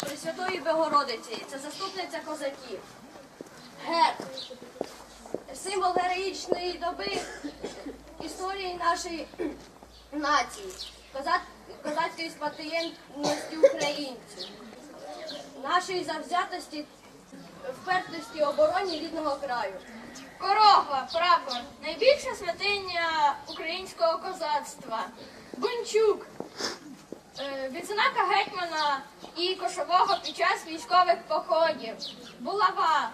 Пресвятої Богородиці, це заступниця козаків. Гер. Символ героїчної доби історії нашої нації, козацької спадкоємності українців, нашої завзятості, впертості обороні рідного краю. Корова, прапор, найбільша святиня українського козацтва. Бунчук, відзнака гетьмана і кошового під час військових походів. Булава,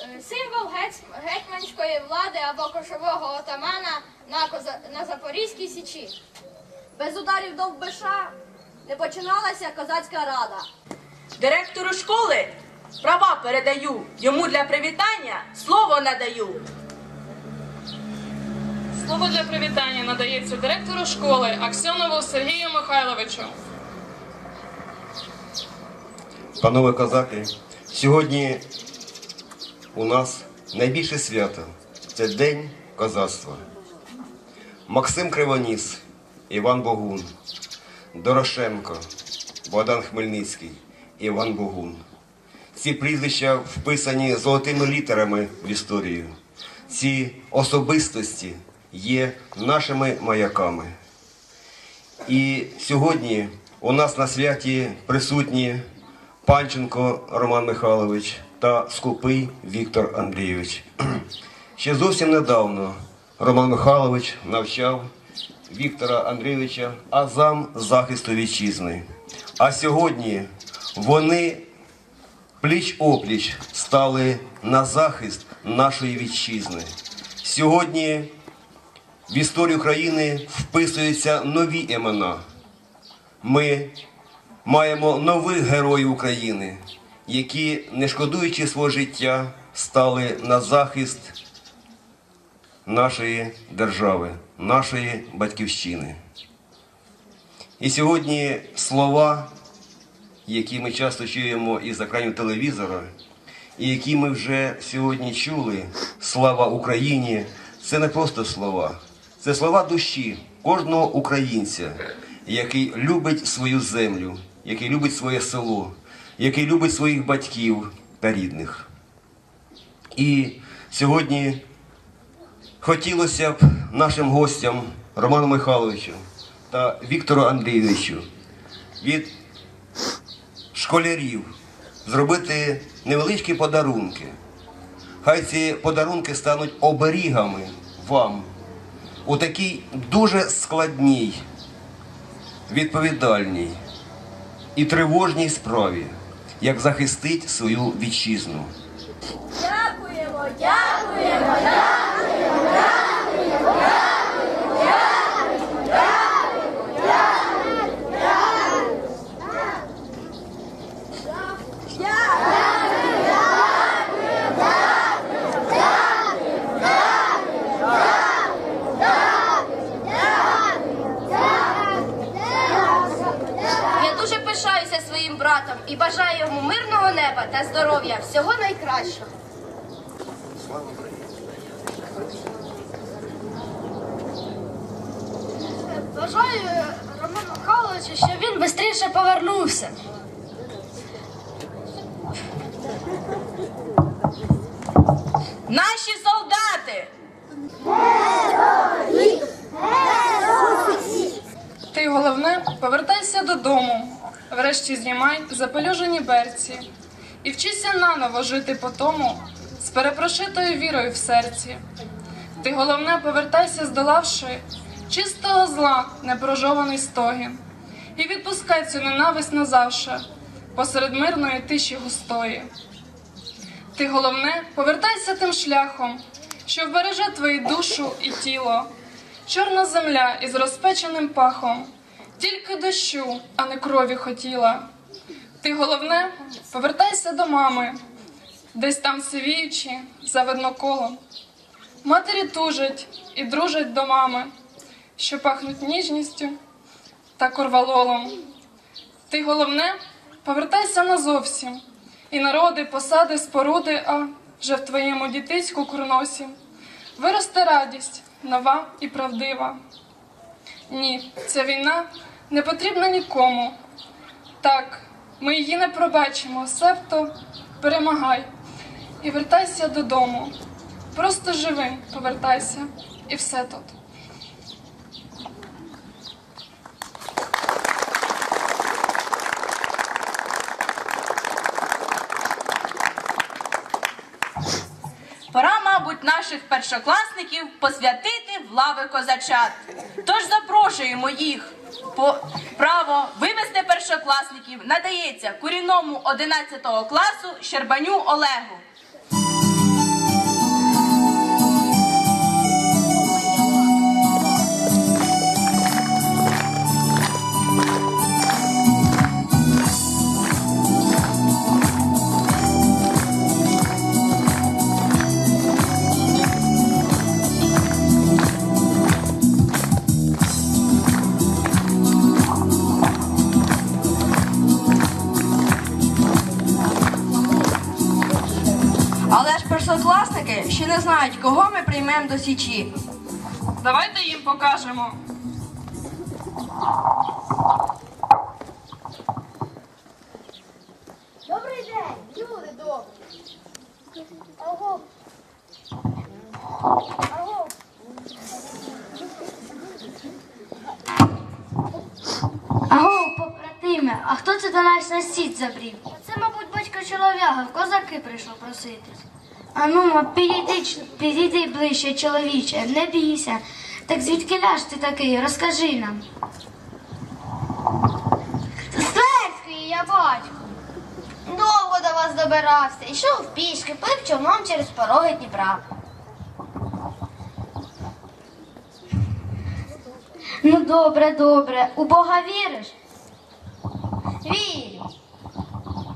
е, символ гетьманської влади або кошового отамана на, Коза- на Запорізькій січі. Без ударів довбиша не починалася козацька рада. Директору школи права передаю. Йому для привітання слово надаю. Слово для привітання надається директору школи Аксьонову Сергію Михайловичу. Панове козаки, сьогодні у нас найбільше свято це День козацтва. Максим Кривоніс, Іван Богун, Дорошенко, Богдан Хмельницький, Іван Богун. Ці прізвища вписані золотими літерами в історію. Ці особистості є нашими маяками. І сьогодні у нас на святі присутні Панченко Роман Михайлович та Скупий Віктор Андрійович. Ще зовсім недавно Роман Михайлович навчав Віктора Андрійовича азам захисту вітчизни. А сьогодні вони пліч опліч стали на захист нашої вітчизни. Сьогодні в історію країни вписуються нові імена. Ми маємо нових героїв України, які, не шкодуючи свого життя, стали на захист нашої держави, нашої батьківщини. І сьогодні слова, які ми часто чуємо із екранів телевізора, і які ми вже сьогодні чули, слава Україні, це не просто слова, це слова душі кожного українця, який любить свою землю, який любить своє село, який любить своїх батьків та рідних. І сьогодні хотілося б нашим гостям Роману Михайловичу та Віктору Андрійовичу від школярів зробити невеличкі подарунки. Хай ці подарунки стануть оберігами вам у такій дуже складній, відповідальній і тривожній справі, як захистить свою вітчизну. Дякуємо, дякуємо, Я Бажаю Роману Михайловичу, щоб він швидше повернувся. Наші солдати! Ти головне, повертайся додому. Врешті знімай запелюжені берці і вчися наново жити по тому з перепрошитою вірою в серці. Ти головне, повертайся, здолавши чистого зла непрожований стогін, і відпускай цю ненависть назавше посеред мирної тиші густої. Ти головне, повертайся тим шляхом, що вбереже твою душу і тіло. Чорна земля із розпеченим пахом, тільки дощу, а не крові хотіла. Ти головне, повертайся до мами, десь там сивіючи за видноколом. Матері тужать і дружать до мами, що пахнуть ніжністю та корвалолом. Ти головне, повертайся назовсім, і народи, посади, споруди, а вже в твоєму дітиську курносі виросте радість нова і правдива. Ні, ця війна не потрібна нікому. Так, ми її не пробачимо, себто перемагай і вертайся додому. Просто живим повертайся, і все тут. Пора, мабуть, наших першокласників посвятити в лави козачат. Тож запрошуємо їх. По право вивести першокласників надається курінному 11 класу Щербаню Олегу. Ми приймемо до січі. Давайте їм покажемо. Добрий день, люди добрі. Аго. Аго. Аго, побратиме, а хто це до нас на сіть забрів? Це, мабуть, батько чолов'яга, в козаки прийшов проситись. А ну, підійди, підійди ближче, чоловіче, не бійся. Так звідки ляж ти такий, розкажи нам. Стецький, я батько. Довго до вас добирався. Ішов пішки, плив човном через пороги Дніпра. Ну добре, добре. У Бога віриш? Вірю.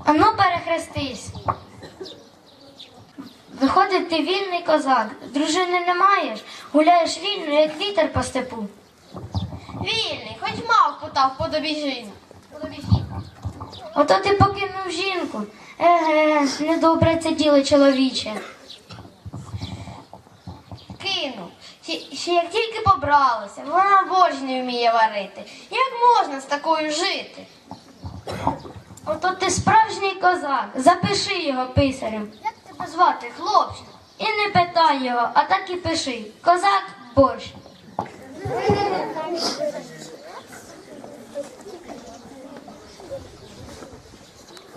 А ну перехрестись. Виходить, ти вільний козак, дружини не маєш, гуляєш вільно, як вітер по степу. Вільний, хоч мав путав подобі жін. Подобі жін. Ото ти покинув жінку. Еге, недобре це діло чоловіче. Кинув. Ще, ще як тільки побралися, вона борщ не вміє варити. Як можна з такою жити? Ото ти справжній козак. Запиши його писарем. Звати, хлопче? І не питай його, а так і пиши. Козак борщ.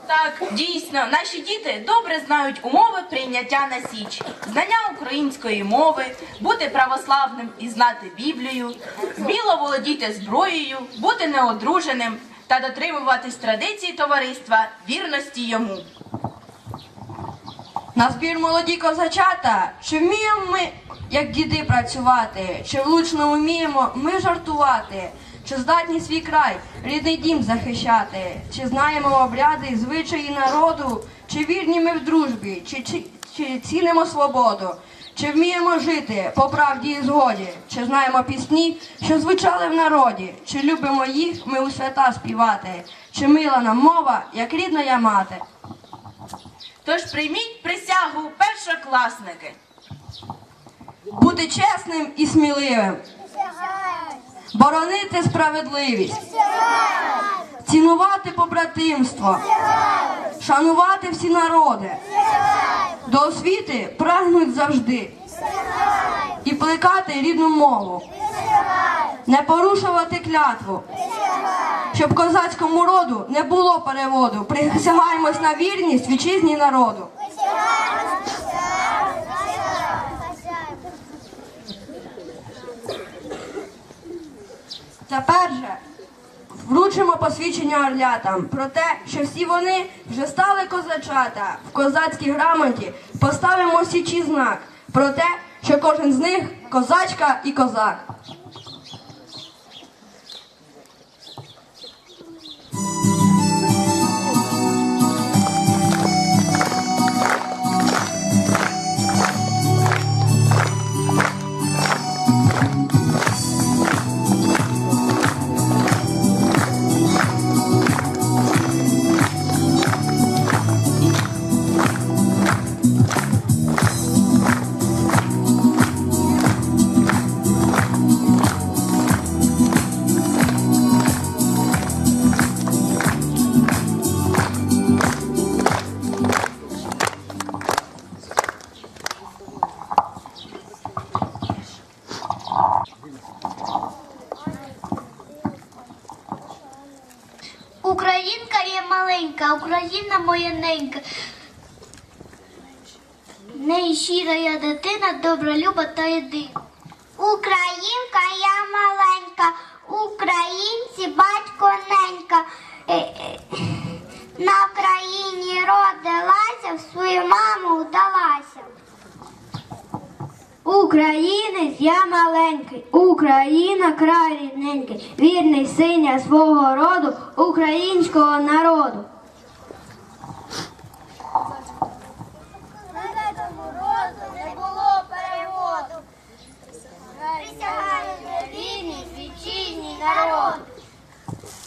Так, дійсно, наші діти добре знають умови прийняття на січ, знання української мови, бути православним і знати Біблію, вміло володіти зброєю, бути неодруженим та дотримуватись традицій товариства, вірності йому. На збір молоді козачата, чи вміємо ми, як діди, працювати, чи влучно вміємо ми жартувати, чи здатні свій край, рідний дім захищати, чи знаємо обряди, звичаї народу, чи вірні ми в дружбі, чи, чи, чи цінимо свободу, чи вміємо жити по правді і згоді, чи знаємо пісні, що звучали в народі, чи любимо їх ми у свята співати, чи мила нам мова, як рідна я мати. Тож прийміть присягу першокласники. Бути чесним і сміливим. Боронити справедливість. Цінувати побратимство. Шанувати всі народи. До освіти прагнуть завжди. І плекати рідну мову. Не порушувати клятву. Щоб козацькому роду не було переводу. Присягаємось на вірність вітчизні народу. Тепер же вручимо посвідчення орлятам про те, що всі вони вже стали козачата. В козацькій грамоті поставимо січі знак про те, що кожен з них козачка і козак. Українка є маленька, Україна моя ненька. Неї щира я дитина, добра, люба та єдина. Українка я маленька, українці батько ненька. Е, е, На Україні родилася, в свою маму вдалася. Українець я маленький, Україна край рідненький, вірний синя свого роду, українського народу. не було переводу. Присягаю вірний вітчизні народ.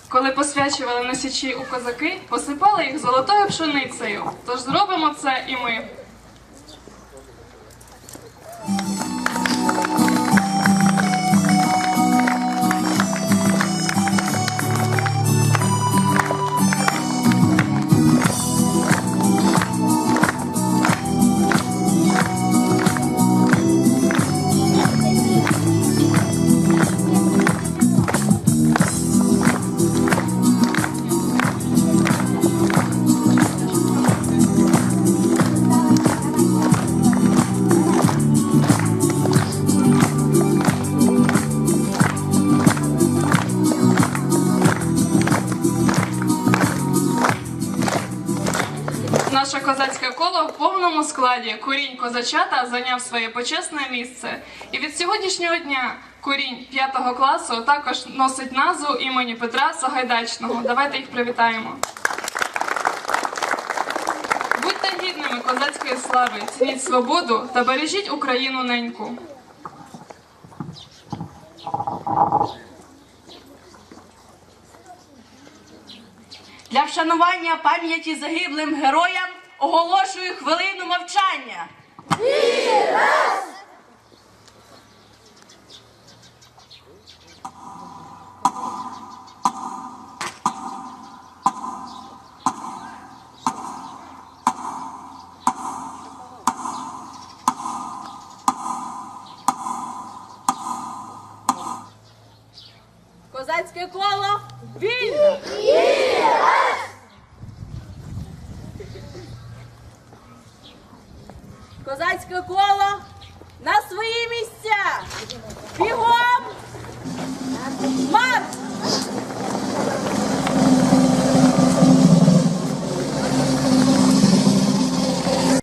Коли посвячували на січі у козаки, посипали їх золотою пшеницею. Тож зробимо це і ми. Складі. Курінь козачата зайняв своє почесне місце. І від сьогоднішнього дня курінь п'ятого класу також носить назву імені Петра Сагайдачного. Давайте їх привітаємо. Будьте гідними козацької слави, цініть свободу та бережіть Україну неньку. Для вшанування пам'яті загиблим героям оголошую хвилину мовчання. Козацьке коло вільно! Козацьке коло на свої місця! Бігом! Марш!